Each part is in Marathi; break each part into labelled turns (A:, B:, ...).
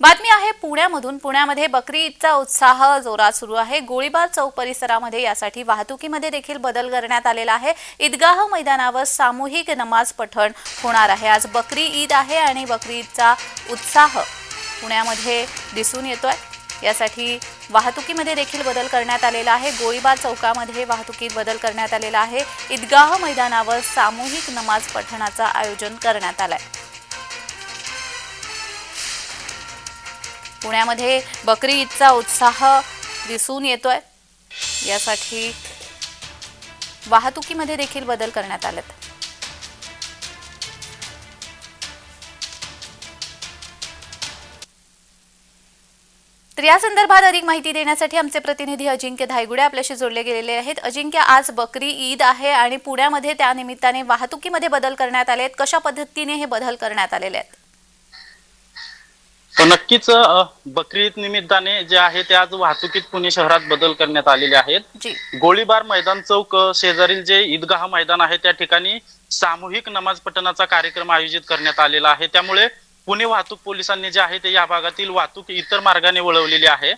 A: बातमी आहे पुण्यामधून. पुण्यामध्ये बकरी ईदचा उत्साह जोरात सुरू आहे. गोळीबार चौक परिसरामध्ये यासाठी वाहतुकीमध्ये देखील बदल करण्यात आलेला आहे. ईदगाह मैदानावर सामूहिक नमाज पठण होणार आहे. आज बकरी ईद आहे आणि बकरी ईदचा उत्साह पुण्यामध्ये दिसून येतोय. यासाठी वाहतुकीमध्ये देखील बदल करण्यात आलेला आहे. गोळीबार चौकामध्ये वाहतुकीत बदल करण्यात आलेला आहे. ईदगाह मैदानावर सामूहिक नमाज पठणाचं आयोजन करण्यात आलंय. पुण्यामध्ये बकरी ईदचा उत्साह दिसून येतोय. यासाठी वाहतुकीमध्ये देखील बदल करण्यात आलेत. तर या संदर्भात अधिक माहिती देण्यासाठी आमचे प्रतिनिधी अजिंक्य धायगुडे आपल्याशी जोडले गेलेले आहेत. अजिंक्य आज बकरी ईद आहे आणि पुण्यामध्ये त्या निमित्ताने वाहतुकीमध्ये बदल करण्यात आले आहेत कशा पद्धतीने हे बदल करण्यात आलेले आहेत?
B: नक्कीच अ, बकरी ईद निमित्ताने जे आहे ते आज वाहतुकीत पुणे शहरात बदल करण्यात आलेले आहेत. गोळीबार मैदान चौक शेजारील जे ईदगाह मैदान आहे त्या ठिकाणी सामूहिक नमाज पठणाचा कार्यक्रम आयोजित करण्यात आलेला आहे. त्यामुळे पुणे वाहतूक पोलिसांनी जे आहे ते या भागातील वाहतूक इतर मार्गाने वळवलेली आहे.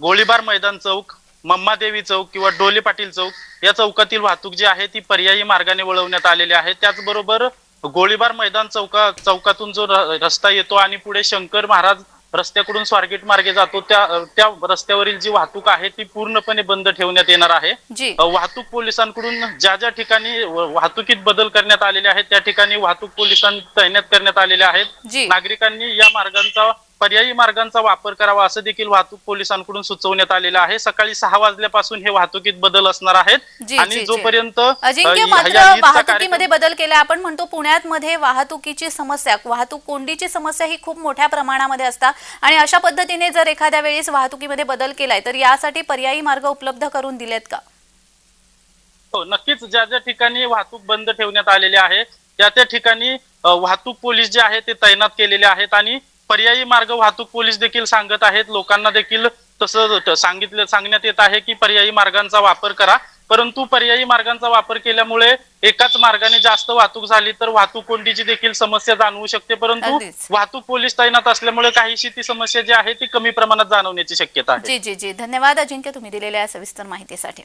B: गोळीबार मैदान चौक मम्मादेवी चौक किंवा डोले पाटील चौक या चौकातील वाहतूक जी आहे ती पर्यायी मार्गाने वळवण्यात आलेली आहे. त्याचबरोबर गोळीबार मैदान चौका चौकातून जो रस्ता येतो आणि पुढे शंकर महाराज रस्त्याकडून स्वारगेट मार्गे जातो त्या त्या रस्त्यावरील जी वाहतूक आहे ती पूर्णपणे बंद ठेवण्यात येणार आहे. वाहतूक पोलिसांकडून ज्या ज्या ठिकाणी वाहतुकीत बदल करण्यात आलेले आहेत त्या ठिकाणी वाहतूक पोलिसांनी तैनात करण्यात आलेले आहेत. नागरिकांनी या मार्गांचा पर्यायी मार्गांचा वापर करावा असं देखील वाहतूक पोलिसांकडून सुचवण्यात आलेलं आहे. सकाळी सहा वाजल्यापासून हे वाहतुकीत बदल असणार आहेत. आणि. जोपर्यंत
A: अजिंक्य मात्र वाहतुकीमध्ये बदल केला. आपण म्हणतो पुण्यात मध्ये वाहतुकीची समस्या वाहतूक कोंडीची समस्या ही खूप मोठ्या प्रमाणामध्ये असतात आणि अशा पद्धतीने जर एखाद्या वेळेस वाहतुकीमध्ये बदल केलाय तर यासाठी पर्यायी मार्ग उपलब्ध करून दिलेत का?
B: हो नक्कीच. ज्या ज्या ठिकाणी वाहतूक बंद ठेवण्यात आलेली आहे त्या त्या ठिकाणी वाहतूक पोलीस जे आहे ते तैनात केलेले आहेत. आणि पर्यायी मार्ग वाहतूक पोलीस देखील सांगत आहेत. लोकांना देखील तसं सांगितलं सांगण्यात येत आहे की पर्यायी मार्गांचा वापर करा. परंतु पर्यायी मार्गांचा वापर केल्यामुळे एकाच मार्गाने जास्त वाहतूक झाली तर वाहतूक कोंडीची देखील समस्या जाणवू शकते. परंतु. वाहतूक पोलीस तैनात असल्यामुळे काहीशी ती समस्या जी आहे ती कमी प्रमाणात जाणवण्याची शक्यता आहे.
A: जी जी जी. धन्यवाद अजिंक्य तुम्ही दिलेल्या या सविस्तर माहितीसाठी.